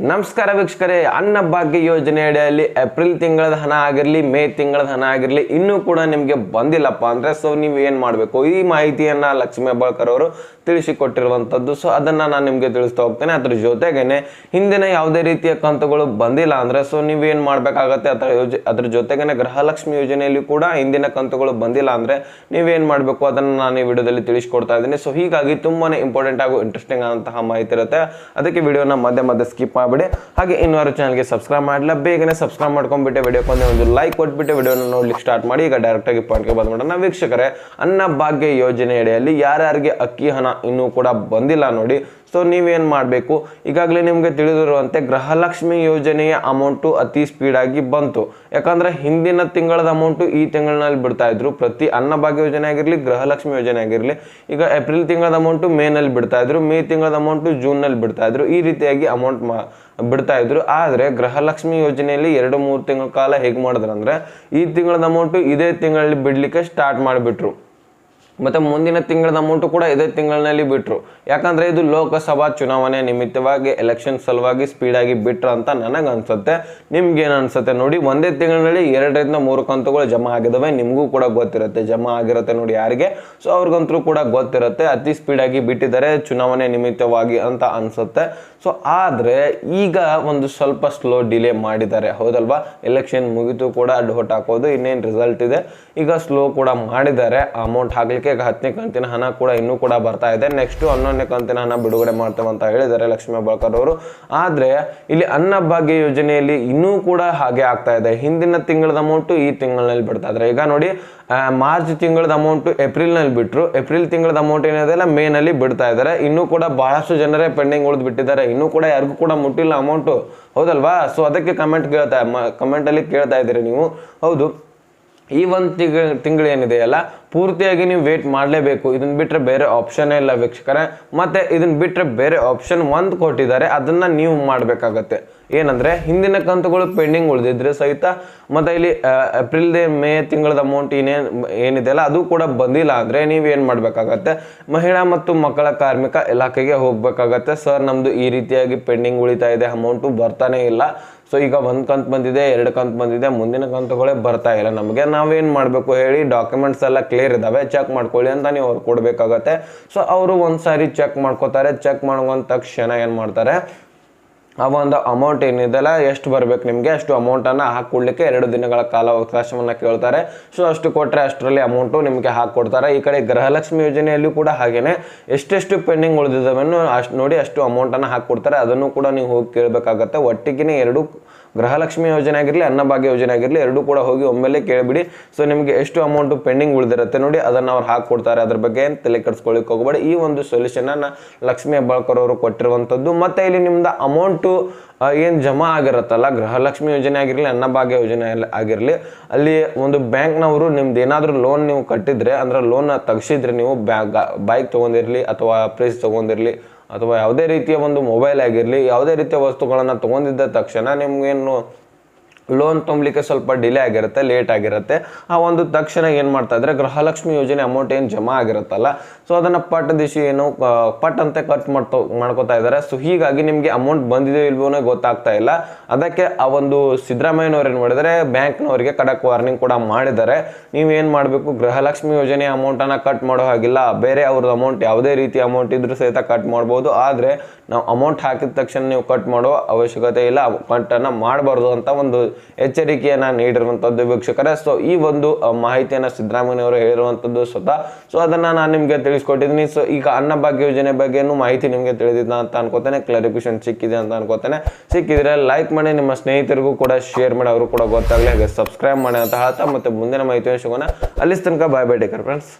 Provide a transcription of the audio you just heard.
ನಮಸ್ಕಾರ ವೀಕ್ಷಕರೇ ಅನ್ನಭಾಗ್ಯ ಯೋಜನೆ ಅಡಿಯಲ್ಲಿ ಏಪ್ರಿಲ್ ತಿಂಗಳದ ಹಣ ಆಗಿರಲಿ, ಮೇ ತಿಂಗಳದ ಹಣ ಆಗಿರಲಿ, ಇನ್ನೂ ಕೂಡ ನಿಮಗೆ ಬಂದಿಲ್ಲಪ್ಪ ಅಂದರೆ ಸೊ ನೀವು ಏನು ಮಾಡಬೇಕು? ಈ ಮಾಹಿತಿಯನ್ನು ಲಕ್ಷ್ಮೀ ಹೆಬ್ಬಾಳ್ಕರ್ ಅವರು ತಿಳಿಸಿಕೊಟ್ಟಿರುವಂಥದ್ದು ಸೊ ಅದನ್ನು ನಾನು ನಿಮಗೆ ತಿಳಿಸ್ತಾ ಹೋಗ್ತೇನೆ. ಅದ್ರ ಜೊತೆಗೇನೆ ಹಿಂದಿನ ಯಾವುದೇ ರೀತಿಯ ಕಂತುಗಳು ಬಂದಿಲ್ಲ ಅಂದರೆ ಸೊ ನೀವೇನು ಮಾಡಬೇಕಾಗತ್ತೆ? ಅದರ ಯೋಜ ಅದ್ರ ಜೊತೆಗೇನೆ ಗೃಹಲಕ್ಷ್ಮಿ ಯೋಜನೆಯಲ್ಲಿ ಕೂಡ ಹಿಂದಿನ ಕಂತುಗಳು ಬಂದಿಲ್ಲ ಅಂದರೆ ನೀವೇನು ಮಾಡಬೇಕು? ಅದನ್ನು ನಾನು ಈ ವಿಡಿಯೋದಲ್ಲಿ ತಿಳಿಸ್ಕೊಡ್ತಾ ಇದ್ದೀನಿ. ಸೊ ಹೀಗಾಗಿ ತುಂಬಾ ಇಂಪಾರ್ಟೆಂಟ್ ಹಾಗೂ ಇಂಟ್ರೆಸ್ಟಿಂಗ್ ಆದಂತಹ ಮಾಹಿತಿ ಇರುತ್ತೆ. ಅದಕ್ಕೆ ವಿಡಿಯೋನ ಮಧ್ಯೆ ಮಧ್ಯೆ ಸ್ಕಿಪ್ ಮಾಡಿಬಿಡಿ. ಹಾಗೆ ಇನ್ನೂರು ಚಾನಲ್ಗೆ ಸಬ್ಸ್ಕ್ರೈಬ್ ಮಾಡಲ್ಲ ಬೇಗನೆ ಸಬ್ಸ್ಕ್ರೈಬ್ ಮಾಡ್ಕೊಂಡ್ಬಿಟ್ಟೆ ವಿಡಿಯೋಕೊಂಡೆ ಒಂದು ಲೈಕ್ ಕೊಟ್ಬಿಟ್ಟು ವಿಡಿಯೋನ ನೋಡ್ಲಿಕ್ಕೆ ಸ್ಟಾರ್ಟ್ ಮಾಡಿ. ಈಗ ಡೈರೆಕ್ಟಾಗಿ ಪಾಯಿಂಟ್ಗೆ ಬಂದ್ಬಿಡೋಣ ವೀಕ್ಷಕರೇ, ಅನ್ನ ಭಾಗ್ಯ ಯೋಜನೆ ಅಡಿಯಲ್ಲಿ ಯಾರ್ಯಾರಿಗೆ ಅಕ್ಕಿ, ಹಣ ಇನ್ನೂ ಕೂಡ ಬಂದಿಲ್ಲ ನೋಡಿ. ಸೊ ನೀವೇನು ಮಾಡಬೇಕು? ಈಗಾಗಲೇ ನಿಮಗೆ ತಿಳಿದಿರುವಂತೆ ಗೃಹಲಕ್ಷ್ಮಿ ಯೋಜನೆಯ ಅಮೌಂಟು ಅತಿ ಸ್ಪೀಡಾಗಿ ಬಂತು. ಯಾಕಂದ್ರೆ ಹಿಂದಿನ ತಿಂಗಳದ ಅಮೌಂಟು ಈ ತಿಂಗಳಿನಲ್ಲಿ ಬಿಡ್ತಾ ಇದ್ರು. ಪ್ರತಿ ಅನ್ನಭಾಗ್ಯ ಯೋಜನೆ ಆಗಿರಲಿ, ಗೃಹಲಕ್ಷ್ಮಿ ಯೋಜನೆ ಆಗಿರಲಿ, ಈಗ ಏಪ್ರಿಲ್ ತಿಂಗಳದ ಅಮೌಂಟು ಮೇನಲ್ಲಿ ಬಿಡ್ತಾ ಇದ್ರು. ಮೇ ತಿಂಗಳದ ಅಮೌಂಟು ಜೂನ್ನಲ್ಲಿ ಬಿಡ್ತಾ ಇದ್ರು. ಈ ರೀತಿಯಾಗಿ ಅಮೌಂಟ್ ಬಿಡ್ತಾ ಇದ್ರು. ಆದರೆ ಗೃಹಲಕ್ಷ್ಮಿ ಯೋಜನೆಯಲ್ಲಿ ಎರಡು ಮೂರು ತಿಂಗಳ ಕಾಲ ಹೇಗೆ ಮಾಡಿದ್ರು ಅಂದ್ರೆ ಈ ತಿಂಗಳದ ಅಮೌಂಟು ಇದೇ ತಿಂಗಳಲ್ಲಿ ಬಿಡಲಿಕ್ಕೆ ಸ್ಟಾರ್ಟ್ ಮಾಡಿಬಿಟ್ರು. ಮತ್ತು ಮುಂದಿನ ತಿಂಗಳದ ಅಮೌಂಟು ಕೂಡ ಇದೇ ತಿಂಗಳಿನಲ್ಲಿ ಬಿಟ್ಟರು ಯಾಕಂದರೆ ಇದು ಲೋಕಸಭಾ ಚುನಾವಣೆ ನಿಮಿತ್ತವಾಗಿ ಎಲೆಕ್ಷನ್ ಸಲುವಾಗಿ ಸ್ಪೀಡಾಗಿ ಬಿಟ್ರ ಅಂತ ನನಗೆ ಅನ್ಸುತ್ತೆ ನಿಮ್ಗೇನು ಅನ್ಸುತ್ತೆ ನೋಡಿ, ಒಂದೇ ತಿಂಗಳಿನಲ್ಲಿ ಎರಡರಿಂದ ಮೂರು ಕಂತುಗಳು ಜಮಾ ಆಗಿದ್ದಾವೆ ನಿಮಗೂ ಕೂಡ ಗೊತ್ತಿರುತ್ತೆ, ಜಮಾ ಆಗಿರುತ್ತೆ ನೋಡಿ ಯಾರಿಗೆ. ಸೊ ಅವ್ರಿಗಂತೂ ಕೂಡ ಗೊತ್ತಿರುತ್ತೆ, ಅತಿ ಸ್ಪೀಡಾಗಿ ಬಿಟ್ಟಿದ್ದಾರೆ ಚುನಾವಣೆ ನಿಮಿತ್ತವಾಗಿ ಅಂತ ಅನ್ಸುತ್ತೆ. ಸೊ ಆದರೆ ಈಗ ಒಂದು ಸ್ವಲ್ಪ ಸ್ಲೋ ಡಿಲೇ ಮಾಡಿದ್ದಾರೆ. ಹೌದಲ್ವಾ? ಎಲೆಕ್ಷನ್ ಮುಗಿತು ಕೂಡ ಡೋಟ್ ಹಾಕೋದು ಇನ್ನೇನು ರಿಸಲ್ಟ್ ಇದೆ. ಈಗ ಸ್ಲೋ ಕೂಡ ಮಾಡಿದ್ದಾರೆ ಅಮೌಂಟ್ ಹಾಕ್ಲಿಕ್ಕೆ ಈಗ ಹತ್ತನೇ ಕಂತಿನ ಹಣ ಕೂಡ ಇನ್ನೂ ಕೂಡ ಬರ್ತಾ ಇದೆ. ನೆಕ್ಸ್ಟ್ ಹನ್ನೊಂದನೇ ಕಂತಿನ ಹಣ ಬಿಡುಗಡೆ ಮಾಡ್ತೇವೆ ಅಂತ ಹೇಳಿದ್ದಾರೆ ಲಕ್ಷ್ಮೀ ಬಳಕರ್ ಅವರು. ಆದರೆ ಇಲ್ಲಿ ಅನ್ನಭಾಗ್ಯ ಯೋಜನೆಯಲ್ಲಿ ಇನ್ನೂ ಕೂಡ ಹಾಗೆ ಆಗ್ತಾ ಇದೆ. ಹಿಂದಿನ ತಿಂಗಳದ ಅಮೌಂಟು ಈ ತಿಂಗಳಲ್ಲಿ ಬಿಡ್ತಾ ಇದ್ದಾರೆ. ಈಗ ನೋಡಿ ಮಾರ್ಚ್ ತಿಂಗಳದ ಅಮೌಂಟು ಏಪ್ರಿಲ್ನಲ್ಲಿ ಬಿಟ್ಟರು ಏಪ್ರಿಲ್ ತಿಂಗಳದ ಅಮೌಂಟ್ ಏನಿದೆಲ್ಲ ಮೇನಲ್ಲಿ ಬಿಡ್ತಾ ಇದ್ದಾರೆ. ಇನ್ನೂ ಕೂಡ ಬಹಳಷ್ಟು ಜನರೇ ಪೆಂಡಿಂಗ್ ಉಳಿದು ಬಿಟ್ಟಿದ್ದಾರೆ. ಇನ್ನೂ ಕೂಡ ಯಾರಿಗೂ ಕೂಡ ಮುಟ್ಟಿಲ್ಲ ಅಮೌಂಟು ಹೌದಲ್ವಾ? ಸೊ ಅದಕ್ಕೆ ಕಮೆಂಟ್ ಕೇಳ್ತಾ ಕಮೆಂಟಲ್ಲಿ ಕೇಳ್ತಾ ಇದ್ದೀರಿ ನೀವು. ಹೌದು. ಈ ಒಂದು ತಿಂಗಳ ತಿಂಗಳು ಏನಿದೆಯಲ್ಲ ಪೂರ್ತಿಯಾಗಿ ನೀವು ವೇಟ್ ಮಾಡಲೇಬೇಕು. ಇದನ್ನ ಬಿಟ್ಟರೆ ಬೇರೆ ಆಪ್ಷನ್ನೇ ಇಲ್ಲ ವೀಕ್ಷಕರೇ. ಮತ್ತು ಇದನ್ನ ಬಿಟ್ಟರೆ ಬೇರೆ ಆಪ್ಷನ್ ಒಂದು ಕೊಟ್ಟಿದ್ದಾರೆ. ಅದನ್ನು ನೀವು ಮಾಡಬೇಕಾಗತ್ತೆ. ಏನಂದರೆ ಹಿಂದಿನ ಕಂತುಗಳು ಪೆಂಡಿಂಗ್ ಉಳಿದಿದ್ರೆ ಸಹಿತ ಮತ್ತು ಇಲ್ಲಿ ಏಪ್ರಿಲ್ ಮೇ ತಿಂಗಳದ ಅಮೌಂಟ್ ಏನೇನು ಏನಿದೆಯಲ್ಲ ಅದು ಕೂಡ ಬಂದಿಲ್ಲ ಅಂದರೆ ನೀವೇನು ಮಾಡಬೇಕಾಗತ್ತೆ? ಮಹಿಳಾ ಮತ್ತು ಮಕ್ಕಳ ಕಾರ್ಮಿಕ ಇಲಾಖೆಗೆ ಹೋಗಬೇಕಾಗತ್ತೆ. ಸರ್ ನಮ್ಮದು ಈ ರೀತಿಯಾಗಿ ಪೆಂಡಿಂಗ್ ಉಳಿತಾ ಇದೆ, ಅಮೌಂಟು ಬರ್ತಾನೆ ಇಲ್ಲ. ಸೊ, ಈಗ ಒಂದು ಕಂತು ಬಂದಿದೆ, ಎರಡು ಕಂತು ಬಂದಿದೆ, ಮುಂದಿನ ಕಂತುಗಳೇ ಬರ್ತಾ ಇಲ್ಲ ನಮಗೆ. ನಾವೇನು ಮಾಡಬೇಕು ಹೇಳಿ ಡಾಕ್ಯುಮೆಂಟ್ಸ್ ಎಲ್ಲ ಕ್ಲಿಯರ್ ಇದ್ದಾವೆ ಚೆಕ್ ಮಾಡ್ಕೊಳ್ಳಿ ಅಂತ ನೀವು ಅವ್ರು ಕೊಡಬೇಕಾಗತ್ತೆ. ಸೊ, ಅವರು ಒಂದು ಸಾರಿ ಚೆಕ್ ಮಾಡ್ಕೋತಾರೆ ಚೆಕ್ ಮಾಡುವಂಥ ತಕ್ಷಣ ಏನು ಮಾಡ್ತಾರೆ? ಆ ಒಂದು ಅಮೌಂಟ್ ಏನಿದೆಲ್ಲ ಎಷ್ಟು ಬರಬೇಕು ನಿಮಗೆ, ಅಷ್ಟು ಅಮೌಂಟನ್ನು ಹಾಕ್ಕೊಡ್ಲಿಕ್ಕೆ ಎರಡು ದಿನಗಳ ಕಾಲ ಅವಕಾಶವನ್ನು ಕೇಳ್ತಾರೆ. ಸೊ ಅಷ್ಟು ಕೊಟ್ಟರೆ ಅಷ್ಟರಲ್ಲಿ ಅಮೌಂಟು ನಿಮಗೆ ಹಾಕ್ಕೊಡ್ತಾರೆ. ಈ ಕಡೆ ಗೃಹಲಕ್ಷ್ಮಿ ಯೋಜನೆಯಲ್ಲೂ ಕೂಡ ಹಾಗೇ ಎಷ್ಟೆಷ್ಟು ಪೆಂಡಿಂಗ್ ಉಳಿದಿದ್ದಾವೆ ಅಷ್ಟು ನೋಡಿ ಅಷ್ಟು ಅಮೌಂಟನ್ನು ಹಾಕ್ಕೊಡ್ತಾರೆ. ಅದನ್ನು ಕೂಡ ನೀವು ಹೋಗಿ ಕೇಳಬೇಕಾಗತ್ತೆ. ಒಟ್ಟಿಗೆ ಎರಡು ಗೃಹಲಕ್ಷ್ಮಿ ಯೋಜನೆ ಆಗಿರಲಿ, ಅನ್ನಭಾಗ್ಯ ಯೋಜನೆ ಆಗಿರಲಿ, ಎರಡೂ ಕೂಡ ಹೋಗಿ ಒಮ್ಮೆಲೆ ಕೇಳಿಬಿಡಿ. ಸೊ ನಿಮಗೆ ಎಷ್ಟು ಅಮೌಂಟು ಪೆಂಡಿಂಗ್ ಉಳಿದಿರುತ್ತೆ ನೋಡಿ, ಅದನ್ನು ಅವ್ರು ಹಾಕ್ಕೊಡ್ತಾರೆ. ಅದ್ರ ಬಗ್ಗೆ ಏನು ತಲೆ ಕಟ್ಸ್ಕೊಳ್ಳಿಕ್ಕೆ ಹೋಗಬೇಡಿ. ಈ ಒಂದು ಸೊಲ್ಯೂಷನನ್ನು ಲಕ್ಷ್ಮಿ ಹೆಬ್ಬಾಳ್ಕರ್ ಅವರು ಕೊಟ್ಟಿರುವಂಥದ್ದು ಮತ್ತು ಇಲ್ಲಿ ನಿಮ್ದು ಅಮೌಂಟು ಏನು ಜಮಾ ಆಗಿರುತ್ತಲ್ಲ, ಗೃಹಲಕ್ಷ್ಮಿ ಯೋಜನೆ ಆಗಿರಲಿ, ಅನ್ನಭಾಗ್ಯ ಯೋಜನೆ ಆಗಿರಲಿ, ಅಲ್ಲಿ ಒಂದು ಬ್ಯಾಂಕ್ನವರು ನಿಮ್ದು ಏನಾದರೂ ಲೋನ್ ನೀವು ಕಟ್ಟಿದ್ರೆ, ಅಂದ್ರೆ ಲೋನ್ ತೆಗ್ಸಿದ್ರೆ ನೀವು ಬ್ಯಾ ಬೈಕ್ ತೊಗೊಂಡಿರಲಿ ಅಥವಾ ಫ್ರಿಜ್ ತೊಗೊಂಡಿರಲಿ ಅಥವಾ ಯಾವುದೇ ರೀತಿಯ ಒಂದು ಮೊಬೈಲ್ ಆಗಿರಲಿ ಯಾವುದೇ ರೀತಿಯ ವಸ್ತುಗಳನ್ನು ತೊಗೊಂಡಿದ್ದ ತಕ್ಷಣ ನಿಮ್ಗೇನು ಲೋನ್ ತುಂಬಲಿಕ್ಕೆ ಸ್ವಲ್ಪ ಡಿಲೇ ಆಗಿರುತ್ತೆ ಲೇಟ್ ಆಗಿರುತ್ತೆ. ಆ ಒಂದು ತಕ್ಷಣ ಏನು ಮಾಡ್ತಾ ಇದ್ರೆ ಗೃಹಲಕ್ಷ್ಮಿ ಯೋಜನೆ ಅಮೌಂಟ್ ಏನು ಜಮಾ ಆಗಿರುತ್ತಲ್ಲ ಸೊ ಅದನ್ನು ಪಟ್ ದಿಶೆ ಏನು ಪಟ್ ಅಂತ ಕಟ್ ಮಾಡ್ತೋ, ಮಾಡ್ಕೋತಾ ಇದ್ದಾರೆ. ಸೊ ಹೀಗಾಗಿ ನಿಮಗೆ ಅಮೌಂಟ್ ಬಂದಿದೆಯೋ ಇಲ್ವೋನೇ ಗೊತ್ತಾಗ್ತಾ ಇಲ್ಲ. ಅದಕ್ಕೆ ಆ ಒಂದು ಸಿದ್ದರಾಮಯ್ಯನವ್ರು ಏನು ಮಾಡಿದರೆ ಬ್ಯಾಂಕ್ನವರಿಗೆ ಕಡಕ್ ವಾರ್ನಿಂಗ್ ಕೂಡ ಮಾಡಿದ್ದಾರೆ. ನೀವೇನು ಮಾಡಬೇಕು, ಗೃಹಲಕ್ಷ್ಮಿ ಯೋಜನೆ ಅಮೌಂಟನ್ನು ಕಟ್ ಮಾಡೋ ಹಾಗಿಲ್ಲ. ಬೇರೆ ಅವ್ರದ್ದು ಅಮೌಂಟ್ ಯಾವುದೇ ರೀತಿ ಅಮೌಂಟ್ ಇದ್ರೂ ಸಹಿತ ಕಟ್ ಮಾಡ್ಬೋದು. ಆದರೆ ನಾವು ಅಮೌಂಟ್ ಹಾಕಿದ ತಕ್ಷಣ ನೀವು ಕಟ್ ಮಾಡೋ ಅವಶ್ಯಕತೆ ಇಲ್ಲ. ಕಟ್ಟನ್ನು ಮಾಡಬಾರ್ದು ಅಂತ ಒಂದು ಎಚ್ಚರಿಕೆಯನ್ನು ನೀಡಿರುವಂಥದ್ದು ವೀಕ್ಷಕರೇ. ಸೊ ಈ ಒಂದು ಮಾಹಿತಿಯನ್ನು ಸಿದ್ದರಾಮಯ್ಯವರು ಹೇಳಿರುವಂಥದ್ದು ಸ್ವತಃ. ಸೊ ಅದನ್ನು ನಾನು ನಿಮಗೆ ತಿಳಿಸ್ಕೊಟ್ಟಿದ್ದೀನಿ. ಸೊ ಈಗ ಅನ್ನಭಾಗ್ಯ ಯೋಜನೆ ಬಗ್ಗೆನೂ ಮಾಹಿತಿ ನಿಮಗೆ ತಿಳಿದಿದ್ದ ಅಂತ ಅನ್ಕೋತೇನೆ. ಕ್ಲಾರಿಫಿಕೇಶನ್ ಸಿಕ್ಕಿದೆ ಅಂತ ಅನ್ಕೋತೇನೆ. ಸಿಕ್ಕಿದ್ರೆ ಲೈಕ್ ಮಾಡಿ, ನಿಮ್ಮ ಸ್ನೇಹಿತರಿಗೂ ಕೂಡ ಶೇರ್ ಮಾಡಿ ಅವರು ಕೂಡ ಗೊತ್ತಾಗಲಿ. ಹಾಗೆ ಸಬ್ಸ್ಕ್ರೈಬ್ ಮಾಡಿ ಅಂತ ಹೇಳ್ತಾ ಮತ್ತೆ ಮುಂದಿನ ಮಾಹಿತಿಯನ್ನು ಸಿಗೋಣ. ಅಲ್ಲಿಸ್ ತನಕ ಬಾಯ್ ಬೈ ಟೇಕರ್ ಫ್ರೆಂಡ್ಸ್